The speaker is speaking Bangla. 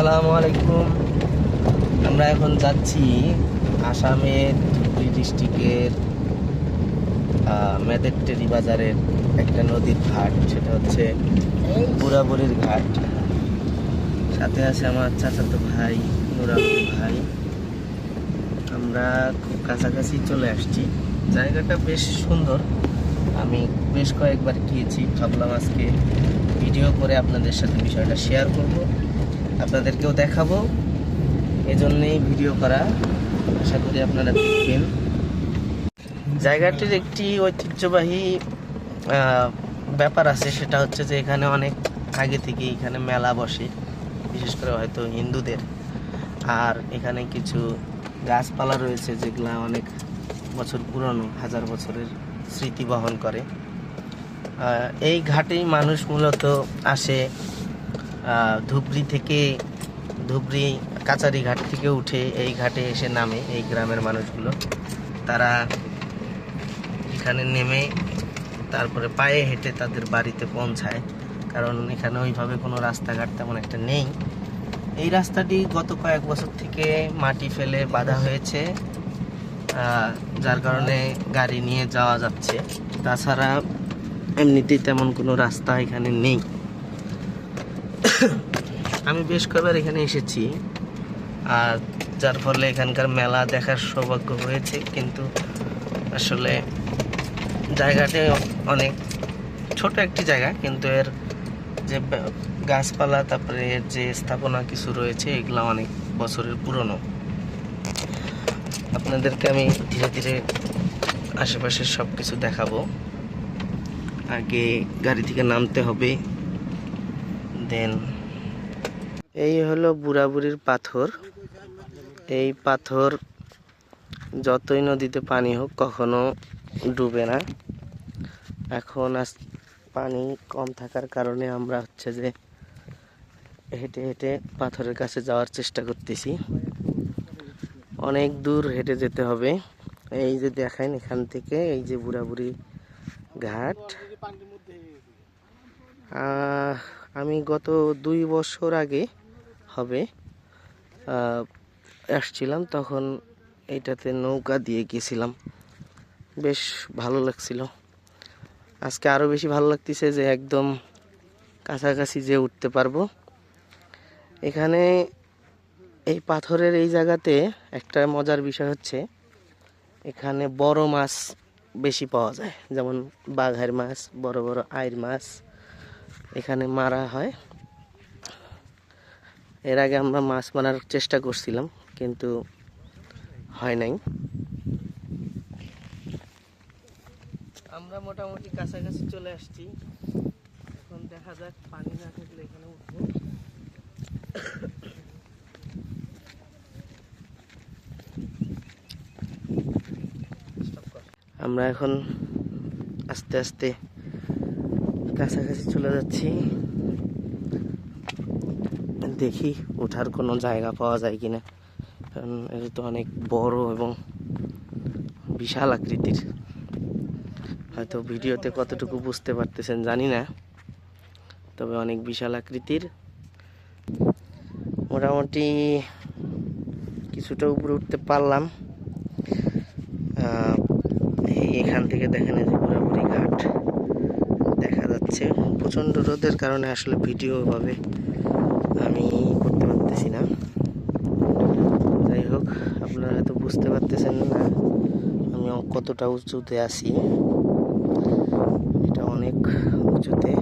আসসালামু আলাইকুম। আমরা এখন যাচ্ছি আসামের ধুবড়ি ডিস্ট্রিক্টের মেদেরটেরি বাজারের একটা নদীর ঘাট, সেটা হচ্ছে বুড়াবুড়ির ঘাট। সাথে আছে আমার চাচাতো ভাই নুরাবুল ভাই। আমরা খুব কাছাকাছি চলে আসছি। জায়গাটা বেশ সুন্দর। আমি বেশ কয়েকবার গিয়েছি, ভাবলাম আজকে ভিডিও করে আপনাদের সাথে বিষয়টা শেয়ার করব। আপনাদেরকেও দেখাবো। এজন্যই ভিডিও করা। আশা করি আপনারা দেখবেন। জায়গাটির একটি ঐতিহ্যবাহী ব্যাপার আছে, সেটা হচ্ছে যে এখানে অনেক আগে থেকে এখানে মেলা বসে। বিশেষ করে হয়তো হিন্দুদের। আর এখানে কিছু গাছপালা রয়েছে, যেগুলা অনেক বছর পুরনো, হাজার বছরের স্মৃতি বহন করে। এই ঘাটেই মানুষ মূলত আসে। ধুবড়ি থেকে, ধুবড়ি কাচারি ঘাট থেকে উঠে এই ঘাটে এসে নামে এই গ্রামের মানুষগুলো। তারা এখানে নেমে তারপরে পায়ে হেঁটে তাদের বাড়িতে পৌঁছায়। কারণ এখানে ওইভাবে কোনো রাস্তাঘাট তেমন একটা নেই। এই রাস্তাটি গত কয়েক বছর থেকে মাটি ফেলে বাঁধা হয়েছে। যার কারণে গাড়ি নিয়ে যাওয়া যাচ্ছে। তাছাড়া এমনিতেই তেমন কোনো রাস্তা এখানে নেই। আমি বেশ কয়েকবার এখানে এসেছি, আর যার ফলে এখানকার মেলা দেখার সৌভাগ্য হয়েছে, কিন্তু আসলে জায়গাটি অনেক ছোট একটি জায়গা, কিন্তু এর যে গাছপালা, তারপরে এর যে স্থাপনা কিছু রয়েছে, এগুলো অনেক বছরের পুরনো। আপনাদেরকে আমি ধীরে ধীরে আশেপাশের সব কিছু দেখাবো। আগে গাড়ি থেকে নামতে হবে। দেন এই হলো বুড়াবুড়ির পাথর। এই পাথর যতই নদীতে পানি হোক, কখনো ডুবে না। এখন আস, পানি কম থাকার কারণে আমরা হচ্ছে যে হেঁটে হেঁটে পাথরের কাছে যাওয়ার চেষ্টা করতেছি। অনেক দূর হেঁটে যেতে হবে। এই যে দেখেন এখান থেকে এই যে বুড়াবুড়ি ঘাট। আমি গত দুই বছর আগে হবে আসছিলাম, তখন এইটাতে নৌকা দিয়ে গেছিলাম। বেশ ভালো লাগছিল। আজকে আরও বেশি ভালো লাগতেছে যে একদম কাছাকাছি যে উঠতে পারব। এখানে এই পাথরের এই জায়গাতে একটা মজার বিষয় হচ্ছে, এখানে বড় মাছ বেশি পাওয়া যায়। যেমন বাঘের মাছ, বড় বড় আইর মাছ এখানে মারা হয়। এর আগে আমরা মাছ মারার চেষ্টা করছিলাম কিন্তু হয় নাই। আমরা মোটামুটি কাছাকাছি চলে আসছি। এখন দেখা যাক পানি না থাকলে এখানে উঠবো। আমরা এখন আস্তে আস্তে কাছাকাছি চলে যাচ্ছি। দেখি ওঠার কোনো জায়গা পাওয়া যায় কিনা। কারণ এটা তো অনেক বড় এবং বিশাল আকৃতির। হয়তো ভিডিওতে কতটুকু বুঝতে পারতেছেন জানি না। তবে অনেক বিশাল আকৃতির। মোটামুটি কিছুটা উপরে উঠতে পারলাম। এখান থেকে দেখেন পুরোপুরি ঘাট। লাগছে। প্রচণ্ড রোদের কারণে আসলে ভিডিওভাবে আমি করতে পারতেছি না। যাই হোক, আপনারা হয়তো বুঝতে পারতেছেন না আমি কতটা উঁচুতে আছি। এটা অনেক উঁচুতে।